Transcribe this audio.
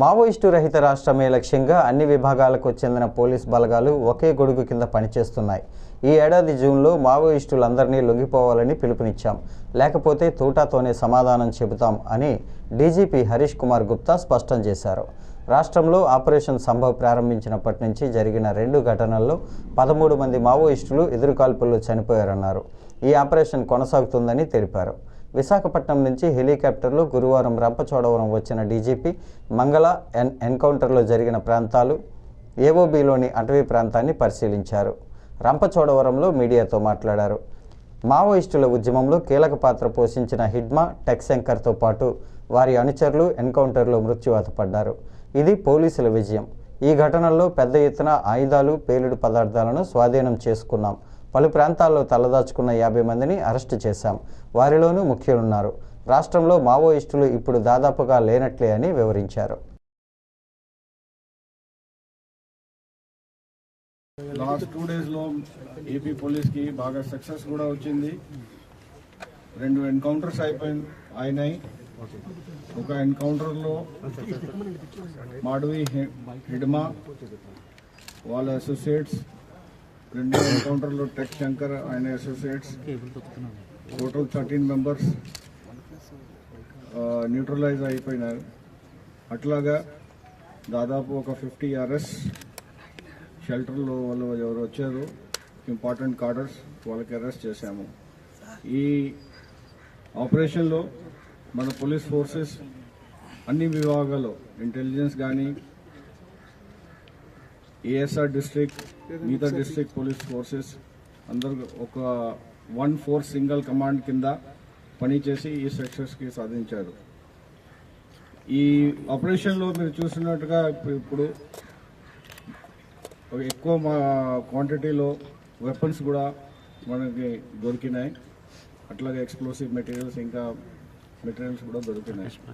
Maoist రహిత రాష్ట్రమే లక్ష్యంగా అన్ని విభాగాలకు చెందిన పోలీస్ బలగాలు ఒకే గొడుగు కింద పనిచేస్తున్నాయి. ఈ ఏడాది జూన్లో మావోయిస్టులందరినీ లొంగిపోవాలని పిలుపునిచ్చాం. లేకపోతే తూటాతోనే సమాధానం చెబుతాం అని డీజీపీ హరీష్ కుమార్ గుప్తా స్పష్టం చేశారు. రాష్ట్రంలో ఆపరేషన్ సంభవ్ ప్రారంభించినప్పటి నుంచి జరిగిన రెండు ఘటనల్లో పదమూడు మంది మావోయిస్టులు ఎదురుకాల్పుల్లో చనిపోయారన్నారు. ఈ ఆపరేషన్ కొనసాగుతుందని తెలిపారు. విశాఖపట్నం నుంచి హెలికాప్టర్లో గురువారం రంపచోడవరం వచ్చిన డీజీపీ మంగళ ఎన్ ఎన్కౌంటర్లో జరిగిన ప్రాంతాలు ఏఓబిలోని అటవీ ప్రాంతాన్ని పరిశీలించారు. రంపచోడవరంలో మీడియాతో మాట్లాడారు. మావోయిస్టుల ఉద్యమంలో కీలక పాత్ర పోషించిన హిడ్మా టెక్శంకర్తో పాటు వారి అనుచరులు ఎన్కౌంటర్లో మృత్యువాత పడ్డారు. ఇది పోలీసుల విజయం. ఈ ఘటనల్లో పెద్ద ఎత్తున ఆయుధాలు పేలుడు పదార్థాలను స్వాధీనం చేసుకున్నాం. పలు ప్రాంతాల్లో తలదాచుకున్న యాభై మందిని అరెస్టు చేశాం. వారిలోనూ ముఖ్యులున్నారు. రాష్ట్రంలో మావోయిస్టులు ఇప్పుడు దాదాపుగా లేనట్లే అని వివరించారు. లాస్ట్ టూ డేస్లో ఏపీ పోలీస్కి బాగా సక్సెస్ కూడా వచ్చింది. రెండు ఎన్కౌంటర్స్ అయిపోయి అయినాయి. ఒక ఎన్కౌంటర్లో మాడవి హిడ్మా వాళ్ళ అసోసియేట్స్ రెండు ఎన్కౌంటర్లు టెక్ శంకర్ ఆయన associates total thirteen members neutralise అయిపోయినారు. అట్లాగా దాదాపు ఒక ఫిఫ్టీ ఆర్ఎస్ షెల్టర్లో వాళ్ళు ఎవరు వచ్చారు ఇంపార్టెంట్ కార్డర్స్ వాళ్ళకి అరెస్ట్ చేశాము. ఈ ఆపరేషన్లో మన పోలీస్ ఫోర్సెస్ అన్ని విభాగాలు ఇంటెలిజెన్స్ కానీ ఏఎస్ఆర్ డిస్ట్రిక్ట్ మిగతా డిస్ట్రిక్ట్ పోలీస్ ఫోర్సెస్ అందరూ ఒక వన్ ఫోర్ సింగిల్ కమాండ్ కింద పనిచేసి ఈ సక్సెస్కి సాధించారు. ఈ ఆపరేషన్లో మీరు చూసినట్టుగా ఇప్పుడు- ఎక్కువ మా క్వాంటిటీలో వెపన్స్ కూడా మనకి దొరికినాయి. అట్లాగే ఎక్స్ప్లోసివ్ మెటీరియల్స్ ఇంకా మెటీరియల్స్ కూడా దొరికినాయి.